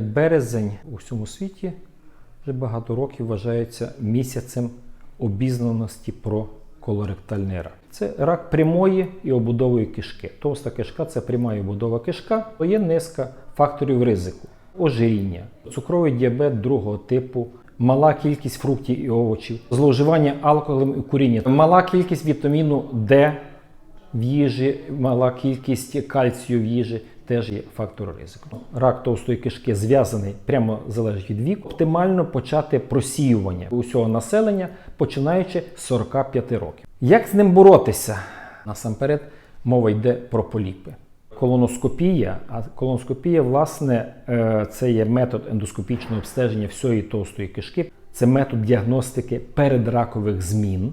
Березень у всьому світі вже багато років вважається місяцем обізнаності про колоректальний рак. Це рак прямої і обудової кишки. Товста кишка це пряма і обудова кишка. То є низка факторів ризику: ожиріння, цукровий діабет другого типу. Мала кількість фруктів і овочів, зловживання алкоголем і куріння, мала кількість вітаміну Д в їжі, мала кількість кальцію в їжі теж є фактор ризику. Рак товстої кишки зв'язаний прямо залежить від віку. Оптимально почати просіювання усього населення, починаючи з 45 років. Як з ним боротися? Насамперед мова йде про поліпи. Колоноскопія, а колоноскопія, власне, е, це є метод ендоскопічного обстеження всієї товстої кишки. Це метод діагностики передракових змін.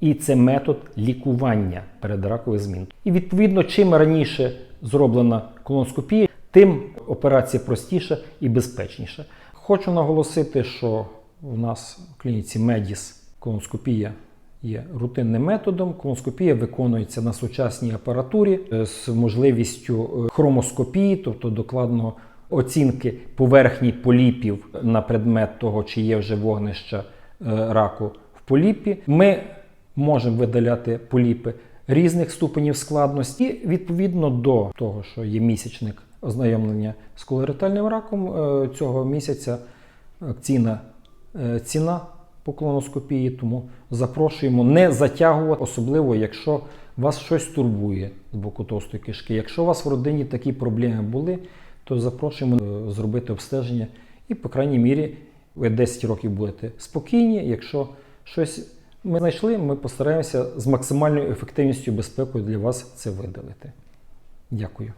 І це метод лікування передракових змін. І відповідно, чим раніше зроблена колоноскопія, тим операція простіша і безпечніша. Хочу наголосити, що у нас в клініці Медіс колоноскопія є рутинним методом. Колоноскопія виконується на сучасній апаратурі е, з можливістю е, хромоскопії, тобто докладного оцінки поверхні поліпів на предмет того, чи є вже вогнища е, раку в поліпі. Ми можемо видаляти поліпи різних ступенів складності. І відповідно до того, що є місячник ознайомлення з колоректальним раком е, цього місяця акційна е, ціна по колоноскопії, тому запрошуємо не затягувати, особливо якщо вас щось турбує з боку товстої кишки. Якщо у вас в родині такі проблеми були, то запрошуємо е, зробити обстеження і, по крайній мірі, ви 10 років будете спокійні. Якщо щось ми знайшли, ми постараємося з максимальною ефективністю і безпекою для вас це видалити. Дякую.